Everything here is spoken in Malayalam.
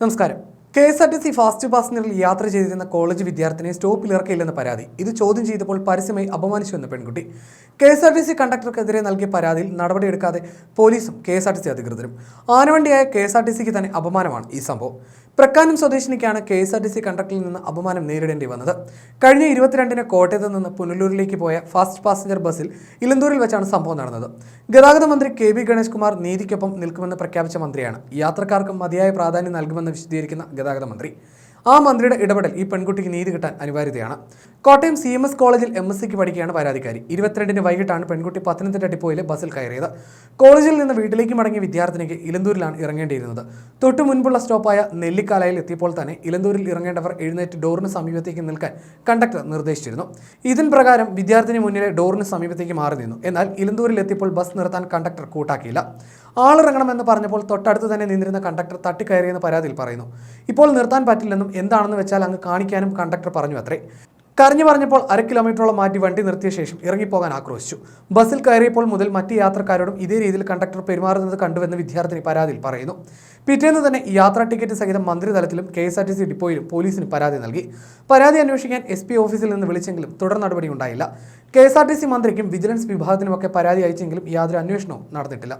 നമസ്കാരം. K S R T C fast പാസഞ്ചറിൽ യാത്ര ചെയ്തിരുന്ന കോളേജ് വിദ്യാർത്ഥിനെ സ്റ്റോപ്പിൽ ഇറക്കിയില്ലെന്ന പരാതി. ഇത് ചോദ്യം ചെയ്തപ്പോൾ പരസ്യമായി അപമാനിച്ചു എന്ന പെൺകുട്ടി. K S R T C കണ്ടക്ടർക്കെതിരെ നൽകിയ പരാതിയിൽ നടപടിയെടുക്കാതെ പോലീസും K S R T C അധികൃതരും. ആനവണ്ടിയായ കെ എസ് ആർ ടി സിക്ക് തന്നെ അപമാനമാണ് ഈ സംഭവം. Prakkanam സ്വദേശിനിക്കാണ് K S R T C കണ്ടക്ടറിൽ നിന്ന് അപമാനം നേരിടേണ്ടി വന്നത്. കഴിഞ്ഞ ഇരുപത്തിരണ്ടിന് കോട്ടയത്ത് നിന്ന് പുനലൂരിലേക്ക് പോയ ഫാസ്റ്റ് പാസഞ്ചർ ബസ്സിൽ ഇലന്തൂരിൽ വെച്ചാണ് സംഭവം നടന്നത്. ഗതാഗത മന്ത്രി കെ ബി ഗണേഷ് കുമാർ നീതിക്കൊപ്പം നിൽക്കുമെന്ന് പ്രഖ്യാപിച്ച മന്ത്രിയാണ്. യാത്രക്കാർക്ക് മതിയായ പ്രാധാന്യം നൽകുമെന്ന് വിശദീകരിക്കുന്ന ഗതാഗത മന്ത്രി ആ മന്ത്രിയുടെ ഇടപെടൽ ഈ പെൺകുട്ടിക്ക് നീതി കിട്ടാൻ അനിവാര്യതയാണ്. കോട്ടയം സി എം എസ് കോളേജിൽ എം എസ് സിക്ക് പഠിക്കുകയാണ് പരാതിക്കാരി. ഇരുപത്തിരണ്ടിന് വൈകിട്ടാണ് പെൺകുട്ടി പത്തനംതിട്ട ഡിപ്പോയിലെ ബസ്സിൽ കയറിയത്. കോളേജിൽ നിന്ന് വീട്ടിലേക്ക് മടങ്ങിയ വിദ്യാർത്ഥിനിക്ക് ഇലന്തൂരിലാണ് ഇറങ്ങേണ്ടിയിരുന്നത്. തൊട്ടു മുൻപുള്ള സ്റ്റോപ്പായ നെല്ലിക്കാലയിൽ എത്തിയപ്പോൾ തന്നെ ഇലന്തൂരിൽ ഇറങ്ങേണ്ടവർ എഴുന്നേറ്റ് ഡോറിന് സമീപത്തേക്ക് നിൽക്കാൻ കണ്ടക്ടർ നിർദ്ദേശിച്ചിരുന്നു. ഇതിൻ പ്രകാരം വിദ്യാർത്ഥിനി മുന്നിലെ ഡോറിന് സമീപത്തേക്ക് മാറി നിന്നു. എന്നാൽ ഇലന്തൂരിൽ എത്തിയപ്പോൾ ബസ് നിർത്താൻ കണ്ടക്ടർ കൂട്ടാക്കിയില്ല. ആളിറങ്ങണമെന്ന് പറഞ്ഞപ്പോൾ തൊട്ടടുത്ത് തന്നെ നിന്നിരുന്ന കണ്ടക്ടർ തട്ടിക്കയറിയെന്ന് പരാതിയിൽ പറയുന്നു. ഇപ്പോൾ നിർത്താൻ പറ്റില്ലെന്നും എന്താണെന്ന് വെച്ചാൽ അങ്ങ് കാണിക്കാനും കണ്ടക്ടർ പറഞ്ഞു അത്രേ. കരഞ്ഞു പറഞ്ഞപ്പോൾ അര കിലോമീറ്ററോളം മാറ്റി വണ്ടി നിർത്തിയ ശേഷം ഇറങ്ങിപ്പോകാൻ ആക്രോശിച്ചു. ബസ്സിൽ കയറിയപ്പോൾ മുതൽ മറ്റ് യാത്രക്കാരോടും ഇതേ രീതിയിൽ കണ്ടക്ടർ പെരുമാറുന്നത് കണ്ടുവെന്ന് വിദ്യാർത്ഥിനി പരാതിയിൽ പറയുന്നു. പിറ്റേന്ന് തന്നെ യാത്രാ ടിക്കറ്റ് സഹിതം മന്ത്രിതലത്തിലും K S R T C ഡിപ്പോയിലും പോലീസിന് പരാതി നൽകി. പരാതി അന്വേഷിക്കാൻ എസ് പി ഓഫീസിൽ നിന്ന് വിളിച്ചെങ്കിലും തുടർ നടപടി ഉണ്ടായില്ല. K S R T C മന്ത്രിക്കും വിജിലൻസ് വിഭാഗത്തിനുമൊക്കെ പരാതി അയച്ചെങ്കിലും യാതൊരു അന്വേഷണവും നടന്നിട്ടില്ല.